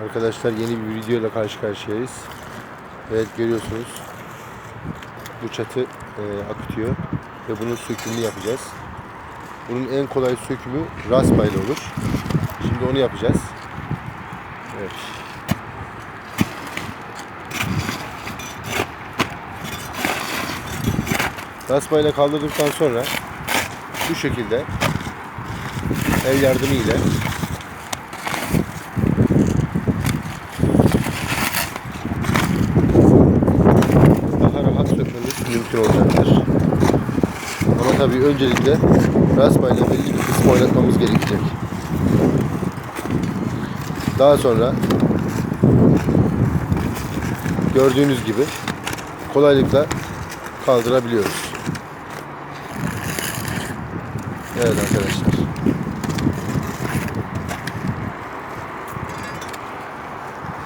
Arkadaşlar yeni bir video ile karşı karşıyayız. Evet görüyorsunuz. Bu çatı e, akıtıyor ve bunun sökümünü yapacağız. Bunun en kolay sökümü raspayla olur. Şimdi onu yapacağız. Evet. Raspayla kaldırdıktan sonra bu şekilde el yardımı ile mümkün olacaktır. Ama tabii öncelikle raspayla belli bir kısmı oynatmamız gerekecek. Daha sonra gördüğünüz gibi kolaylıkla kaldırabiliyoruz. Evet arkadaşlar.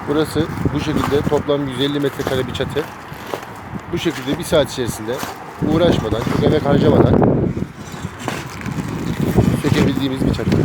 Burası bu şekilde toplam 150 metrekare bir çatı. Bu şekilde bir saat içerisinde uğraşmadan, çok emek harcamadan sökebildiğimiz bir çatı.